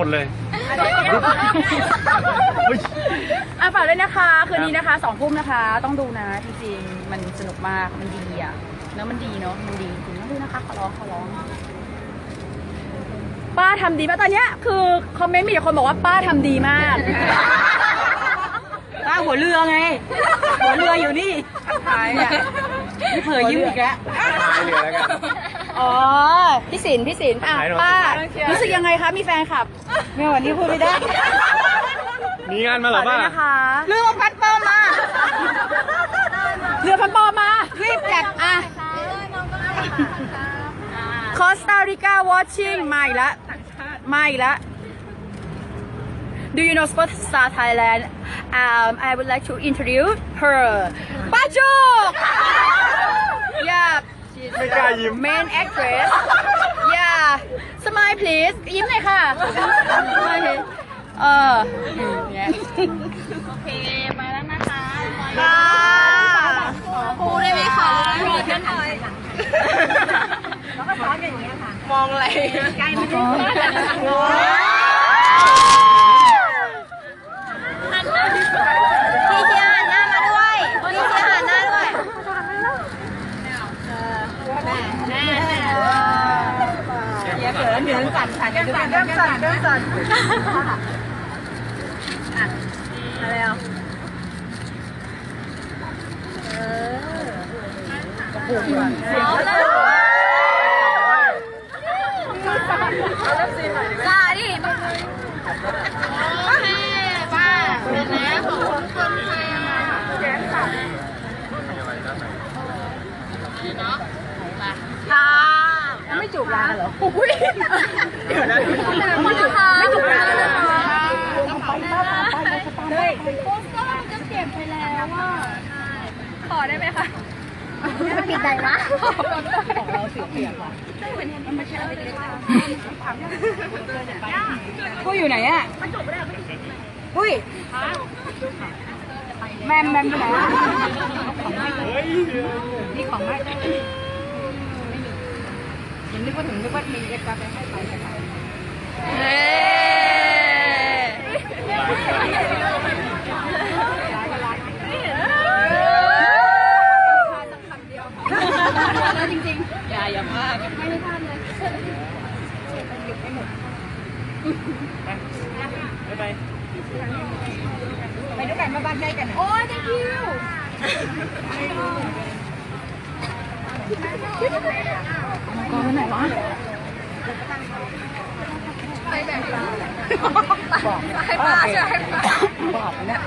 หมดเลย อะฝากด้วยนะคะ คืนนี้นะคะสองทุ่มนะคะ ต้องดูนะจริงๆมันสนุกมากมันดีอะแล้วมันดีเนาะมันดีจริงๆต้องดูนะคะขอร้องขอร้อง ป้าทำดีมากตอนเนี้ยคือคอมเมนต์มีแต่คนบอกว่าป้าทำดีมาก ป้าหัวเรือไง หัวเรืออยู่นี่ท้ายเนี่ยนี่เผยยิ้มอีกแล้วไม่เหลือแล้วกัน อ๋อ พี่สินพี่สินอะไหนหน่อยป้า รู้สึกยังไงคะ มีแฟนคลับไม่วันนี้พูดไม่ได้มีงานมาเหรอฝากด้ป้าวยนะคะเรื่องพัดเปิ้ลมา เรือพันปอมา รีบจัดอะคอสตาริกาวอชชิ่งมาอีกแล้วมาอีกแล้ว Do you know Sport Star Thailand? Um, I would like to introduce her. ป้าจุก Yeah, she's ไม่กล้ายิ้ม main actress. Yeah, smile please. ยิ้มหน่อยค่ะ Smile please. เอออืมเนี่ยโอเคมาแล้วนะคะค่ะพูดได้ไหมคะรอกันหน่อยมองอะไรใกล้ไม่ได้พี่เชียร์หันหน้ามาด้วยพี่เชียร์หันหน้าด้วยแม่แม่ เดี๋ ยวเขินเดี๋ยวสั่นสั่นเดี๋ยวสั่นเดี๋ยวสั่นเดี๋ยวสั่นมาแล้วจ้าดิโอเคป้าเดี๋ยวนะขอบคุณคนไทยมาแก๊สค่ะค่ะ ไม่จูบลาเหรออุ้ยเดี๋ยวนะไม่ถูกไม่ถูกกันเลยเฮ้ยโปสเตอร์มันจะเก็บไปแล้วว่าขอได้ไหมคะปิดไหนวะของเราเสียเปียกว่ะปุ้ยอยู่ไหนอะปุ้ยแมมแมมอยู่ไหนอะนี่ของไม่ยั งนึกว่าถึงนึกว่ามีเอ็กซ์ไปให้ไปไปเฮ้จริงๆ อย่าอย่าพลาดไม่ได้พลาดเลยบ๊ายบายไปด้วยกันมาบ้านใกล้กันโอ้ย thank you กองไปไหนวะไปแบ่งบอกให้ป้าช่วให้ป้า บอกเนี่ย